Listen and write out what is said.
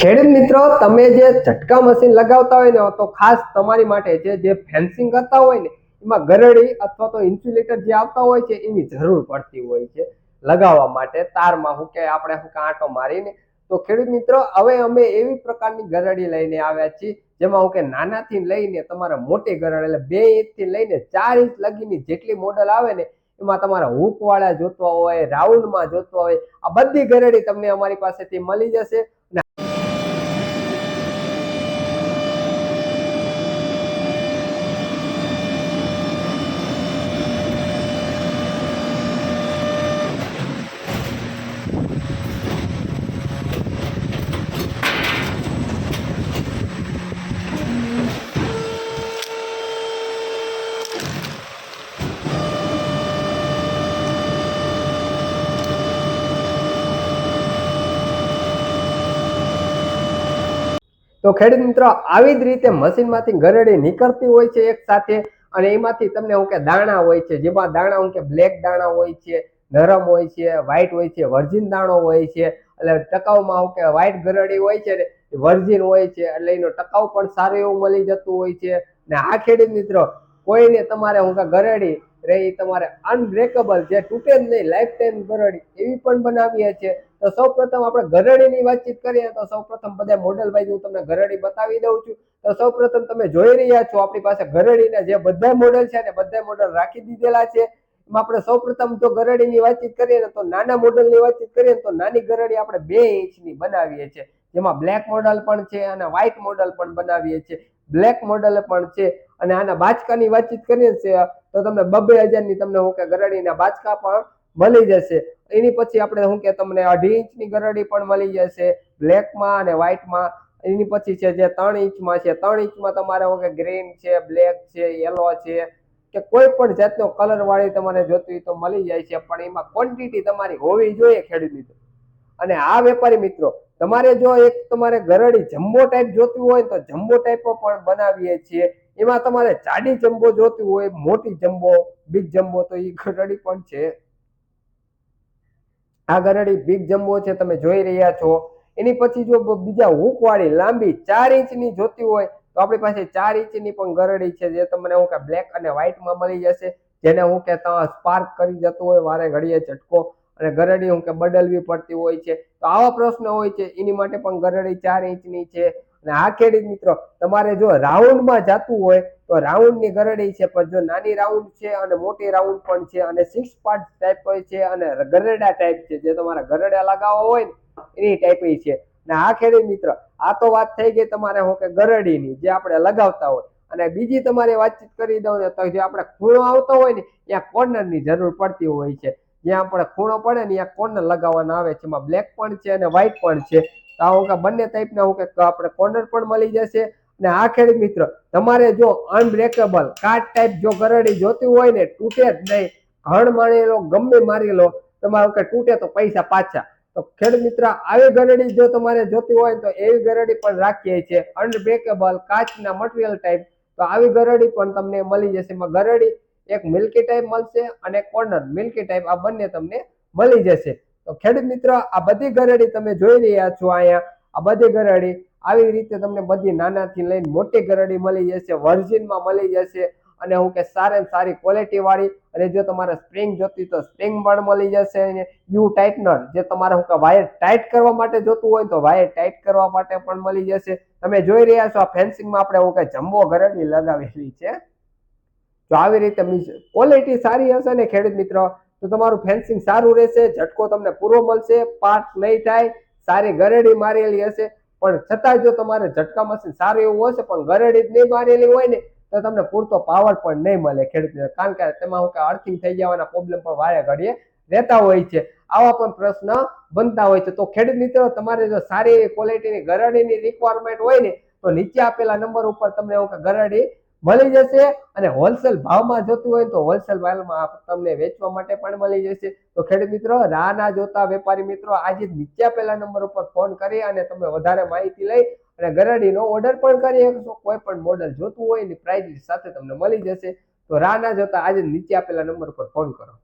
ખેડૂત મિત્રો, તમે જે ઝટકા મશીન લગાવતા હોય ને તો ખાસ તમારી માટે છે જે ફેન્સિંગ કરતા હોય ને, એમાં ગરડી અથવા તો ઇન્સ્યુલેટર જે આવતા હોય છે, એની જરૂર પડતી હોય છે લગાવવા માટે. તારમાં હું કે, આપણે હું કાંટો મારીને. તો ખેડૂત મિત્રો, હવે અમે એવી પ્રકારની ગરડી લઈને આવ્યા છીએ, જેમાં હું કે નાનાથી લઈને તમારે મોટી ગરડ, એટલે બે ઇંચથી લઈને ચાર ઇંચ લગીની જેટલી મોડલ આવે ને, એમાં તમારા હુક વાળા જોતવા હોય, રાઉન્ડમાં જોતવા હોય, આ બધી ગરડી તમને અમારી પાસેથી મળી જશે. તો ખેડૂત મિત્રો, આવી જ રીતે મશીનમાંથી ગરડી નીકળતી હોય છે એક સાથે અને એમાંથી તમને હું કે દાણા હોય છે, જેમાં દાણા હું કે બ્લેક દાણા હોય છે, નરમ હોય છે વ્હાઈટ હોય છે વર્જિન દાણો હોય છે, એટલે ટકાઉમાં હું કે વ્હાઈટ ગરડી હોય છે ને વર્જિન હોય છે, એટલે એનો ટકાઉ પણ સારું એવું મળી જતું હોય છે. ને આ ખેડૂત મિત્રો, કોઈને તમારે હું કે ગરડી રહી તમારે અનબ્રેકેબલ જે તૂટે જ નહીં લાઈફ ટાઈમ ગરડી, એવી પણ બનાવીએ છીએ. તો સૌ પ્રથમ આપણે ગરડીની વાતચીત કરીએ, તો સૌ પ્રથમ બધા મોડેલ વાઇઝ હું તમને ગરડી બતાવી દઉં છું. તો સૌ પ્રથમ તમે જોઈ રહ્યા છો, આપણી પાસે ગરડીના જે બધા મોડેલ છે ને બધા મોડેલ રાખી દીધેલા છે. એમાં આપણે સૌ પ્રથમ જો ગરડીની વાતચીત કરીએ ને તો નાના મોડેલની વાતચીત કરીએ તો નાની ગરડી આપણે બે ઇંચની બનાવીએ છીએ. જેમાં બ્લેક મોડલ પણ છે અને વ્હાઇટ મોડલ પણ બનાવીએ છીએ. બ્લેક મોડલ પણ છે અને આના બાચકાની વાતચીત કરીએ છીએ. તો તમને બબ્બે હજારની તમને હું કે ગરડીના બાચકા પણ મળી જશે. એની પછી આપણે શું કે તમને અઢી ઇંચની ગરડી પણ મળી જશે બ્લેકમાં અને વ્હાઇટમાં એની પછી છે જે ત્રણ ઇંચમાં છે, ત્રણ ઇંચમાં તમારે શું કે ગ્રીન છે બ્લેક છે યલો છે, કે કોઈ પણ જાતનો કલર વાળી તમારે જોતી તો મળી જાય છે, પણ એમાં ક્વોન્ટિટી તમારી હોવી જોઈએ ખેડૂત મિત્રો. અને આ વેપારી મિત્રો, તમારે જો એક તમારે ગરડી જમ્બો ટાઈપ જોતી હોય તો જમ્બો ટાઈપો પણ બનાવીએ છીએ. એમાં તમારે જાડી જમ્બો જોતી હોય, મોટી જમ્બો બિગ જમ્બો તો એ ગરડી પણ છે. આ ગરડી બિગ જમ્બો છે, તમે જોઈ રહ્યા છો. એની પછી જો બીજા હુક વાળી લાંબી ચાર ઇંચની જોતી હોય, તો આપણી પાસે ચાર ઇંચની પણ ગરડી છે, જે તમને હું કે બ્લેક અને વ્હાઇટમાં મળી જશે. જેને હું કે સ્પાર્ક કરી જતું હોય, વારે ઘડીએ ઝટકો. અને ગરડી હું કે બદલવી પડતી હોય છે. તો આવા પ્રશ્ન હોય છે, એની માટે પણ ગરડી ચાર ઇંચની છે. અને આ ખેડૂત મિત્રો, તમારે જો રાઉન્ડમાં જતું હોય તો રાઉન્ડની ગરડી છે, પણ જો નાની રાઉન્ડ છે અને મોટી રાઉન્ડ પણ છે અને સિક્સ પાર્ટ ટાઈપ હોય છે અને ગરડા ટાઈપ છે, જે તમારા ગરડા લગાવવા હોય ને, એની ટાઈપ છે. ને આ ખેડૂત મિત્ર, આ તો વાત થઈ ગઈ તમારે હું કે ગરડીની, જે આપણે લગાવતા હોય. અને બીજી તમારે વાતચીત કરી દઉં ને, તો જે આપણે ખૂણો આવતો હોય ને, ત્યાં કોર્નરની જરૂર પડતી હોય છે. જ્યાં આપણે ખૂણો પડે ને, ત્યાં કોર્નર લગાવવાના આવે છે. એમાં બ્લેક પણ છે અને વ્હાઈટ પણ છે. તો હું કે બંને ટાઈપના હું કે આપણે કોર્નર પણ મળી જશે અને આ ખેડૂત મિત્ર, તમારે જો અનબ્રેકેબલ કાટ ટાઈપ જો ગરડી જોતી હોય ને, તૂટે જ નહીં. હણ મારી લો ગમે મારી લો તમારે કે તૂટે તો પૈસા પાછા. તો ખેડૂત મિત્ર, આવી ગરડી જો તમારે જોતી હોય તો એવી ગરડી પણ રાખીએ છીએ. અનબ્રેકેબલ કાચના મટીરિયલ ટાઈપ તો આવી ગરડી પણ તમને મળી જશે. એમાં ગરડી, એક મિલ્કી ટાઈપ મળશે અને કોર્નર મિલ્કી ટાઈપ આ બંને તમને મળી જશે. તો ખેડૂત મિત્ર, આ બધી ગરડી તમે જોઈ રહ્યા છો અહીંયા. આ બધી ગરડી આવી રીતે તમને બધી નાનાથી લઈને મોટી ગરડી મળી જશે, વર્જિનમાં મળી જશે અને હું કે સારે સારી ક્વોલિટી વાળી અને જો તમારે સ્પ્રિંગ જોતી તો સ્પ્રિંગ પણ મળી જશે અને યુ ટાઇટનર જે તમારે હું કે વાયર ટાઈટ કરવા માટે જોતું હોય તો વાયર ટાઈટ કરવા માટે પણ મળી જશે. તમે જોઈ રહ્યા છો આ ફેન્સિંગમાં આપણે હું કે જમ્બો ગરડી લગાવેલી છે. તો આવી રીતે ક્વોલિટી સારી હશે ને ખેડૂત મિત્રો, તો તમારું ફેન્સિંગ સારું રહેશે, ઝટકો તમને પૂરો મળશે પાર્ટ નહીં થાય, સારી ગરેડી મારેલી હશે પણ છતાં જો તમારે ઝટકા મશીન સારું એવું હશે, પણ ગરેડી જ નહીં મારેલી હોય ને, તો તમને પૂરતો પાવર પણ નહીં મળે ખેડૂતને. કારણ કે તેમાં હું કે અર્થિંગ થઈ જવાના પ્રોબ્લેમ પણ વારે ઘડીએ રહેતા હોય છે. આવા પણ પ્રશ્ન બનતા હોય છે. તો ખેડૂત મિત્રો, તમારે જો સારી ક્વોલિટીની ગરડીની રિક્વાયરમેન્ટ હોય ને, તો નીચે આપેલા નંબર ઉપર તમને હું કે ગરડી મળી જશે અને હોલસેલ ભાવમાં જોતું હોય તો હોલસેલ ભાવમાં તમને વેચવા માટે પણ મળી જશે. તો ખેડૂત મિત્રો રાહ ના જોતા વેપારી મિત્રો, આજે નીચે પહેલા નંબર ઉપર ફોન કરી અને તમે વધારે માહિતી લઈ અને ગરડીનો ઓર્ડર પણ કરી શકશો. કોઈ પણ મોડલ જોતું હોય એની પ્રાઇસ સાથે તમને મળી જશે. તો રાહ ના જોતા આજે નીચે આપેલા નંબર ઉપર ફોન કરો.